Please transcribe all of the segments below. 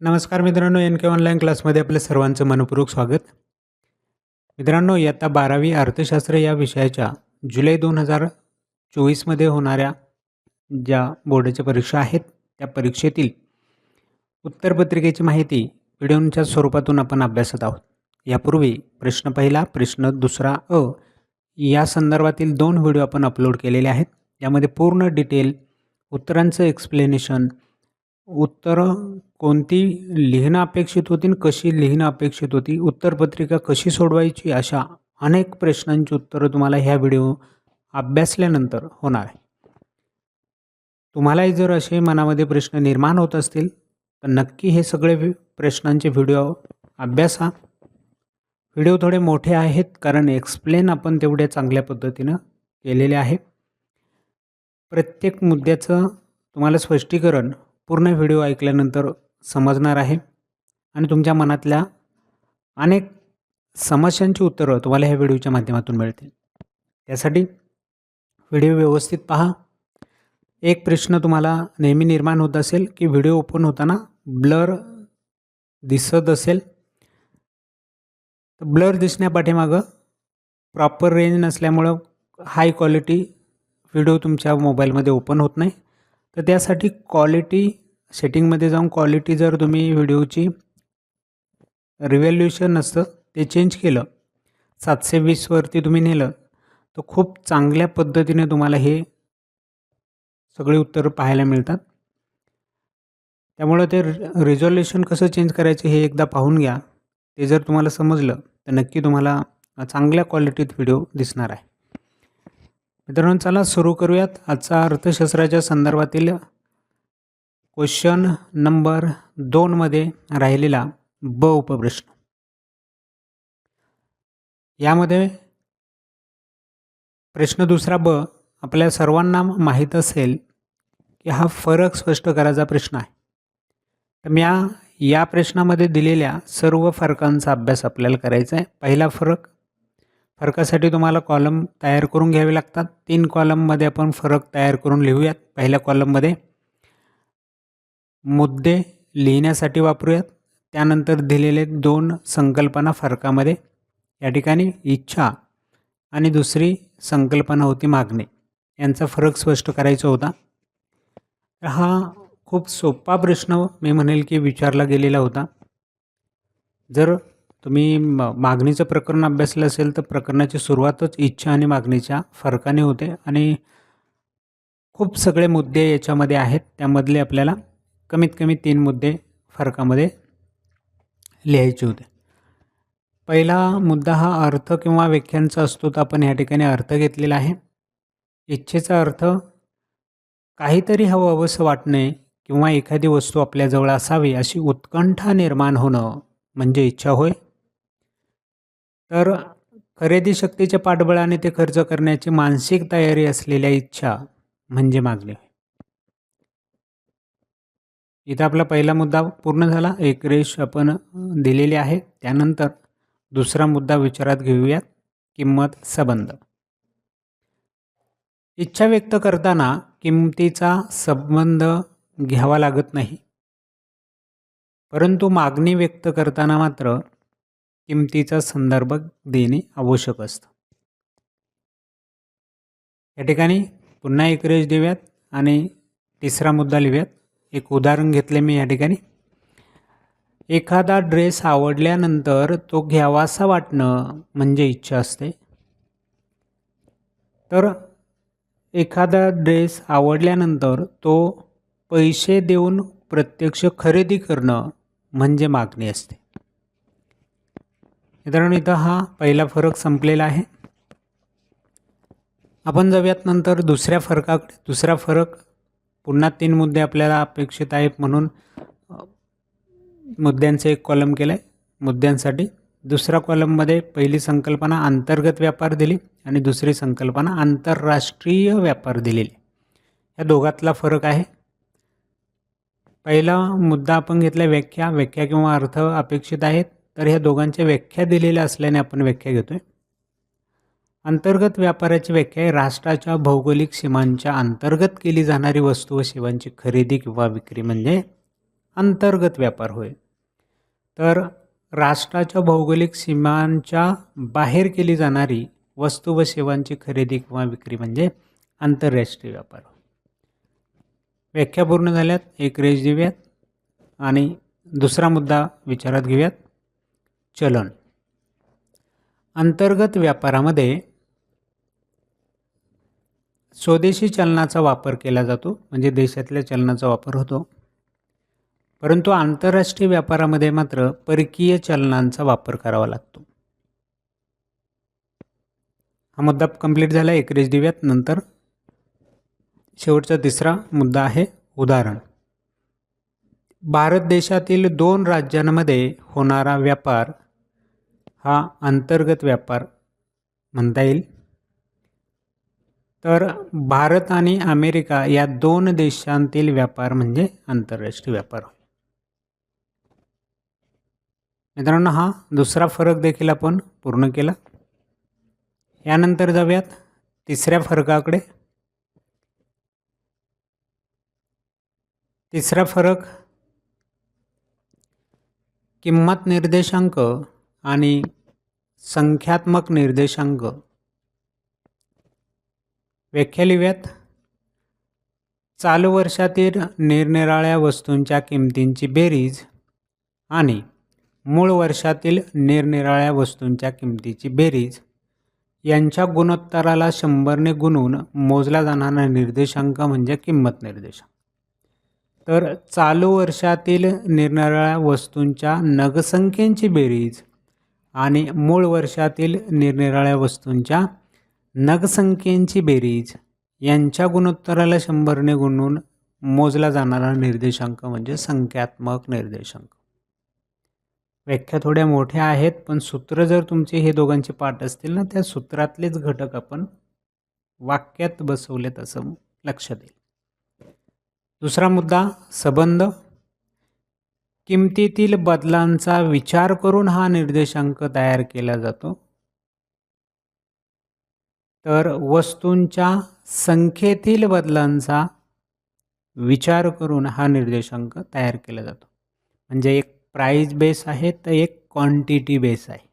नमस्कार मित्रांनो एन के ऑनलाईन क्लासमध्ये आपल्या सर्वांचं मनपूर्वक स्वागत. मित्रांनो इयत्ता बारावी अर्थशास्त्र या विषयाच्या जुलै दोन हजार चोवीसमध्ये होणाऱ्या ज्या बोर्डाच्या परीक्षा आहेत त्या परीक्षेतील उत्तरपत्रिकेची माहिती व्हिडिओच्या स्वरूपातून आपण अभ्यासत आहोत. यापूर्वी प्रश्न पहिला प्रश्न दुसरा अ या संदर्भातील दोन व्हिडिओ आपण अपलोड केलेले आहेत. यामध्ये पूर्ण डिटेल उत्तरांचं एक्सप्लेनेशन उत्तरं कोणती लिहिणं अपेक्षित होती आणि कशी लिहिणं अपेक्षित होती? उत्तरपत्रिका कशी सोडवायची? अशा अनेक प्रश्नांची उत्तरं तुम्हाला ह्या व्हिडिओ अभ्यासल्यानंतर होणार आहे तुम्हालाही जर असे मनामध्ये प्रश्न निर्माण होत असतील तर नक्की हे सगळे प्रश्नांचे व्हिडिओ अभ्यासा. व्हिडिओ थोडे मोठे आहेत कारण एक्सप्लेन आपण तेवढ्या चांगल्या पद्धतीनं केलेले आहे. प्रत्येक मुद्द्याचं तुम्हाला स्पष्टीकरण पूर्ण व्हिडिओ ऐकल्यानंतर समजणार आहे. आणि तुमच्या मनातल्या अनेक समस्यांची उत्तरं तुम्हाला ह्या व्हिडिओच्या माध्यमातून मिळतील. त्यासाठी व्हिडिओ व्यवस्थित पहा. एक प्रश्न तुम्हाला नेहमी निर्माण होत असेल की व्हिडिओ ओपन होताना ब्लर दिसत असेल? तर ब्लर दिसण्यापाठीमागं प्रॉपर रेंज नसल्यामुळं हाय क्वालिटी व्हिडिओ तुमच्या मोबाईलमध्ये ओपन होत नाही. तर त्यासाठी क्वालिटी सेटिंगमध्ये जाऊन क्वालिटी जर तुम्ही व्हिडिओची रिव्हॅल्युशन असतं ते चेंज केलं सातशे वीसवरती तुम्ही नेलं तर खूप चांगल्या पद्धतीने तुम्हाला हे सगळे उत्तरं पाहायला मिळतात. त्यामुळं ते रिझॉल्युशन कसं चेंज करायचं हे एकदा पाहून घ्या. ते जर तुम्हाला समजलं तर नक्की तुम्हाला चांगल्या क्वालिटीत व्हिडिओ दिसणार आहे. मित्रांनो चला सुरू करूयात आजचा अर्थशास्त्राच्या संदर्भातील क्वेश्चन नंबर दोनमध्ये राहिलेला ब उपप्रश्न. यामध्ये प्रश्न दुसरा ब आपल्या सर्वांना माहीत असेल की हा फरक स्पष्ट करायचा प्रश्न आहे. तर मी या या प्रश्नामध्ये दिलेल्या सर्व फरकांचा अभ्यास आपल्याला करायचा आहे. पहिला फरक फरकासाठी तुम्हाला कॉलम तयार करून घ्यावे लागतात. तीन कॉलममध्ये आपण फरक तयार करून लिहूयात. पहिल्या कॉलममध्ये मुद्दे लिहिण्यासाठी वापरूयात. त्यानंतर दिलेले दोन संकल्पना फरकामध्ये. या ठिकाणी इच्छा आणि दुसरी संकल्पना होती मागणे. यांचा फरक स्पष्ट करायचा होता. तर हा खूप सोपा प्रश्न मी म्हणेल की विचारला गेलेला होता. जर तुम्ही म- मागणीचं प्रकरण अभ्यासलं असेल तर प्रकरणाची सुरुवातच इच्छा आणि मागणीच्या फरकाने होते आणि खूप सगळे मुद्दे याच्यामध्ये आहेत. त्यामधले आपल्याला कमीत कमी तीन मुद्दे फरकामध्ये लिहायचे होते. पहिला मुद्दा हा अर्थ किंवा व्याख्यांचा असतो तर आपण ह्या ठिकाणी अर्थ घेतलेला आहे. इच्छेचा अर्थ काहीतरी हवं असं वाटणे किंवा एखादी वस्तू आपल्याजवळ असावी अशी उत्कंठा निर्माण होणं म्हणजे इच्छा होय. तर खरेदी शक्तीच्या पाठबळाने ते खर्च करण्याची मानसिक तयारी असलेल्या इच्छा म्हणजे मागणी. इथं आपला पहिला मुद्दा पूर्ण झाला. एक रेष आपण दिलेली आहे. त्यानंतर दुसरा मुद्दा विचारात घेऊयात. किंमत संबंध. इच्छा व्यक्त करताना किंमतीचा संबंध घ्यावा लागत नाही. परंतु मागणी व्यक्त करताना मात्र किमतीचा संदर्भ देणे आवश्यक असतं. या ठिकाणी पुन्हा एक रेज देऊयात आणि तिसरा मुद्दा लिहूयात. एक उदाहरण घेतले मी या ठिकाणी. एखादा ड्रेस आवडल्यानंतर तो घ्यावासा वाटणं म्हणजे इच्छा असते. तर एखादा ड्रेस आवडल्यानंतर तो पैसे देऊन प्रत्यक्ष खरेदी करणं म्हणजे मागणी असते. मित्रांनो इथं हा पहिला फरक संपलेला आहे. आपण जाऊयात नंतर दुसऱ्या फरकाकडे. दुसरा फरक पुन्हा तीन मुद्दे आपल्याला अपेक्षित आहेत म्हणून मुद्द्यांचं एक कॉलम केलं आहे मुद्द्यांसाठी दुसऱ्या कॉलममध्ये पहिली संकल्पना अंतर्गत व्यापार दिली आणि दुसरी संकल्पना आंतरराष्ट्रीय व्यापार दिलेली. या दोघातला फरक आहे. पहिला मुद्दा आपण घेतला व्याख्या. व्याख्या किंवा अर्थ अपेक्षित आहेत. तर ह्या दोघांच्या व्याख्या दिलेल्या असल्याने आपण व्याख्या घेतोय. अंतर्गत व्यापाराची व्याख्या आहे. राष्ट्राच्या भौगोलिक सीमांच्या अंतर्गत केली जाणारी वस्तू व सेवांची खरेदी किंवा विक्री म्हणजे अंतर्गत व्यापार होय. तर राष्ट्राच्या भौगोलिक सीमांच्या बाहेर केली जाणारी वस्तू व सेवांची खरेदी किंवा विक्री म्हणजे आंतरराष्ट्रीय व्यापार व्याख्या पूर्ण झाल्यात. एक रेष देऊयात आणि दुसरा मुद्दा विचारात घेऊयात. चलन. अंतर्गत व्यापारामध्ये स्वदेशी चलनाचा वापर केला जातो म्हणजे देशातल्या चलनाचा वापर होतो. परंतु आंतरराष्ट्रीय व्यापारामध्ये मात्र परकीय चलनांचा वापर करावा लागतो. हा मुद्दा कंप्लीट झाला. एक रेष दिव्यात नंतर शेवटचा तिसरा मुद्दा आहे उदाहरण. भारत देशातील दोन राज्यांमध्ये होणारा व्यापार हा अंतर्गत व्यापार म्हणता येईल. तर भारत आणि अमेरिका या दोन देशांतील व्यापार म्हणजे आंतरराष्ट्रीय व्यापार. होय मित्रांनो हा दुसरा फरक देखील आपण पूर्ण केला. यानंतर जाऊयात तिसऱ्या फरकाकडे. तिसरा फरक किंमत निर्देशांक आणि संख्यात्मक निर्देशांक. व्याख्या लिहूयात. चालू वर्षातील निरनिराळ्या वस्तूंच्या किमतींची बेरीज आणि मूळ वर्षातील निरनिराळ्या वस्तूंच्या किमतीची बेरीज यांच्या गुणोत्तराला शंभरने गुणून मोजला जाणारा निर्देशांक म्हणजे किंमत निर्देशांक. तर चालू वर्षातील निरनिराळ्या वस्तूंच्या नगसंख्येची बेरीज आणि मूळ वर्षातील निरनिराळ्या वस्तूंच्या नगसंख्येची बेरीज यांच्या गुणोत्तराला शंभरने गुणून मोजला जाणारा निर्देशांक म्हणजे संख्यात्मक निर्देशांक. व्याख्या थोड्या मोठ्या आहेत पण सूत्र जर तुमचे हे दोघांचे पाठ असतील ना त्या सूत्रातलेच घटक आपण वाक्यात बसवलेत असं लक्षात येईल. दुसरा मुद्दा सबंध. किमतीतील बदलांचा विचार करून हा निर्देशांक तयार केला जातो. तर वस्तूंच्या संख्येतील बदलांचा विचार करून हा निर्देशांक तयार केला जातो. म्हणजे एक प्राईज बेस आहे तर एक क्वांटिटी बेस आहे.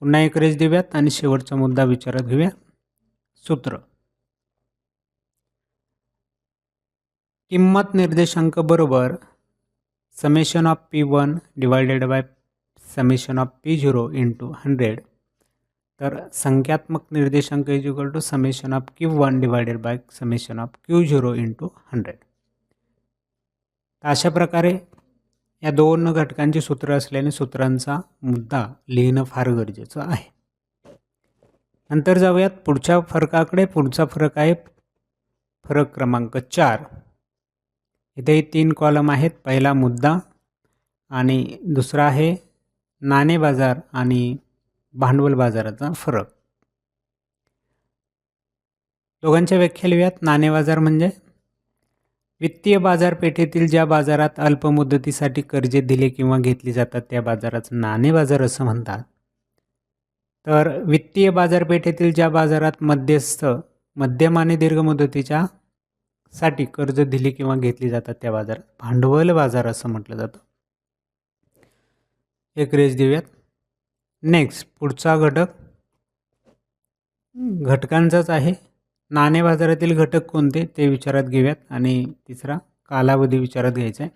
पुन्हा एक रेस देऊयात आणि शेवटचा मुद्दा विचारात घेऊया. सूत्र. किंमत निर्देशांक बरोबर summation of P one divided by summation of P zero into hundred तर संख्यात्मक निर्देशांक is equal to summation of Q one divided by summation of Q zero into hundred अशा प्रकारे या दोन घटकांची सूत्र असल्याने सूत्रांचा मुद्दा लिहिणं फार गरजेचं आहे. नंतर जाऊयात पुढच्या फरकाकडे. पुढचा फरक आहे फरक क्रमांक चार. इथेही तीन कॉलम आहेत. पहिला मुद्दा आणि दुसरा आहे नाणे बाजार आणि भांडवल बाजाराचा फरक. दोघांच्या व्याख्या लिहूयात. नाणे बाजार म्हणजे वित्तीय बाजारपेठेतील ज्या बाजारात अल्प मुदतीसाठी कर्जे दिले किंवा घेतली जातात त्या बाजाराचं नाणे बाजार असं म्हणतात. तर वित्तीय बाजारपेठेतील ज्या बाजारात मध्यस्थ मध्यम आणि दीर्घ मुदतीच्या साठी कर्ज दिली किंवा घेतली जातात त्या बाजारात. भांडवल बाजार असं म्हटलं जातं. एक रेस देऊयात. नेक्स्ट पुढचा घटक घटकांचाच आहे. नाणे बाजारातील घटक कोणते ते विचारात घेऊयात. आणि तिसरा कालावधी विचारात घ्यायचा आहे.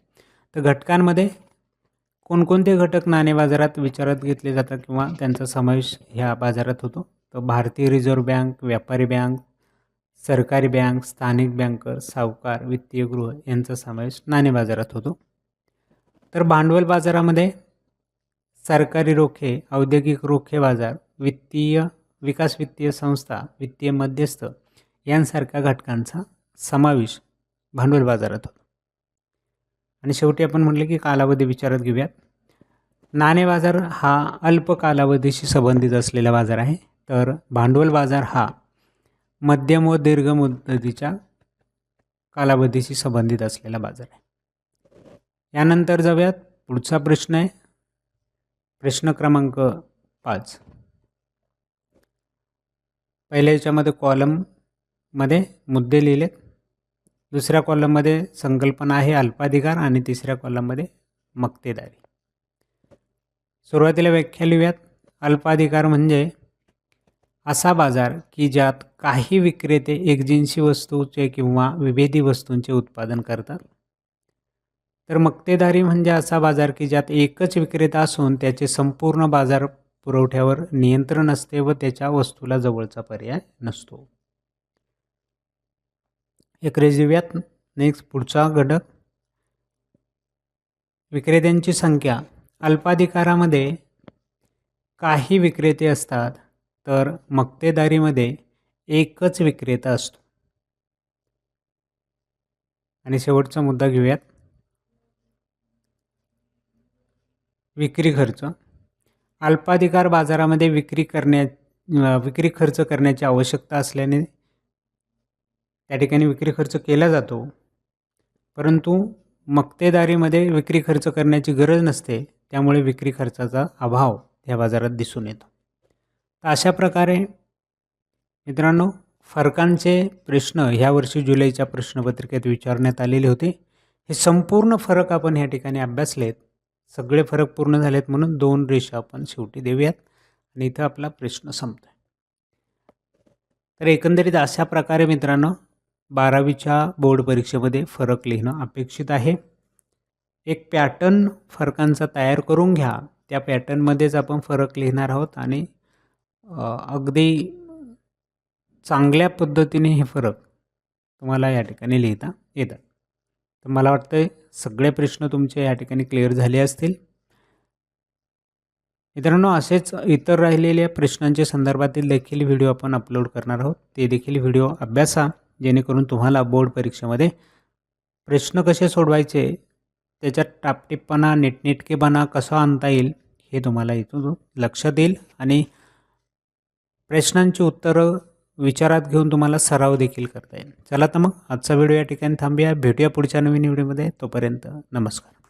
तर घटकांमध्ये कोणकोणते घटक नाणे बाजारात विचारात घेतले जातात किंवा त्यांचा समावेश ह्या बाजारात होतो? तर भारतीय रिझर्व्ह बँक व्यापारी बँक सरकारी बँक स्थानिक बँकर सावकार वित्तीय गृह यांचा समावेश नाणे बाजारात होतो. तर भांडवल बाजारामध्ये सरकारी रोखे औद्योगिक रोखे बाजार वित्तीय विकास वित्तीय संस्था वित्तीय मध्यस्थ यांसारख्या घटकांचा समावेश भांडवल बाजारात होतो. आणि शेवटी आपण म्हटलं की कालावधी विचारात घेऊयात. नाणे बाजार हा अल्प कालावधीशी संबंधित असलेला बाजार आहे. तर भांडवल बाजार हा मध्यम व दीर्घ मुदतीच्या कालावधीशी संबंधित असलेला बाजार आहे. यानंतर जाऊयात पुढचा प्रश्न आहे. प्रश्न क्रमांक पाच. पहिल्या याच्यामध्ये कॉलममध्ये मुद्दे लिहिलेत. दुसऱ्या कॉलममध्ये संकल्पना आहे अल्पाधिकार आणि तिसऱ्या कॉलममध्ये मक्तेदारी. सुरुवातीला व्याख्या लिहूयात. अल्पाधिकार म्हणजे असा बाजार की ज्यात काही विक्रेते एकजिन्सी वस्तूचे किंवा विभेदी वस्तूंचे उत्पादन करतात? तर मक्तेदारी म्हणजे असा बाजार की ज्यात एकच विक्रेता असून त्याचे संपूर्ण बाजार पुरवठ्यावर नियंत्रण असते व त्याच्या वस्तूला जवळचा पर्याय नसतो. एक रेजिव्यात नेक्स्ट पुढचा घटक. विक्रेत्यांची संख्या. अल्पाधिकारामध्ये काही विक्रेते असतात तर मक्तेदारीमध्ये एकच विक्रेता असतो. आणि शेवटचा मुद्दा घेऊयात. विक्री खर्च. अल्पाधिकार बाजारामध्ये विक्री करण्या विक्री खर्च करण्याची आवश्यकता असल्याने त्या ठिकाणी विक्री खर्च केला जातो. परंतु मक्तेदारीमध्ये विक्री खर्च करण्याची गरज नसते त्यामुळे विक्री खर्चाचा अभाव या बाजारात दिसून येतो. तर अशा प्रकारे मित्रांनो फरकांचे प्रश्न ह्या वर्षी जुलैच्या प्रश्नपत्रिकेत विचारण्यात आलेले होते. हे संपूर्ण फरक आपण ह्या ठिकाणी अभ्यासलेत. सगळे फरक पूर्ण झालेत म्हणून दोन रेषा आपण शेवटी देऊयात आणि इथं आपला प्रश्न संपतो तर एकंदरीत अशा प्रकारे मित्रांनो बारावीच्या बोर्ड परीक्षेमध्ये फरक लिहिणं अपेक्षित आहे. एक पॅटर्न फरकांचा तयार करून घ्या. त्या पॅटर्नमध्येच आपण फरक लिहिणार आहोत आणि अगदी चांगल्या पद्धतीने हे फरक तुम्हाला या ठिकाणी लिहिता येतात. तर मला वाटतं सगळे प्रश्न तुमचे या ठिकाणी क्लिअर झाले असतील. मित्रांनो असेच इतर राहिलेल्या प्रश्नांच्या संदर्भातील देखील व्हिडिओ आपण अपलोड करणार आहोत. ते देखील व्हिडिओ अभ्यासा जेणेकरून तुम्हाला बोर्ड परीक्षेमध्ये प्रश्न कसे सोडवायचे त्याच्यात टापटिपणा नीटनेटकेपणा कसा आणता येईल हे तुम्हाला इथून लक्षात येईल. आणि प्रश्नांची उत्तरं विचारात घेऊन तुम्हाला सराव देखील करता येईल. चला तर मग आजचा व्हिडिओ या ठिकाणी थांबूया. भेटूया पुढच्या नवीन व्हिडिओमध्ये. तोपर्यंत नमस्कार.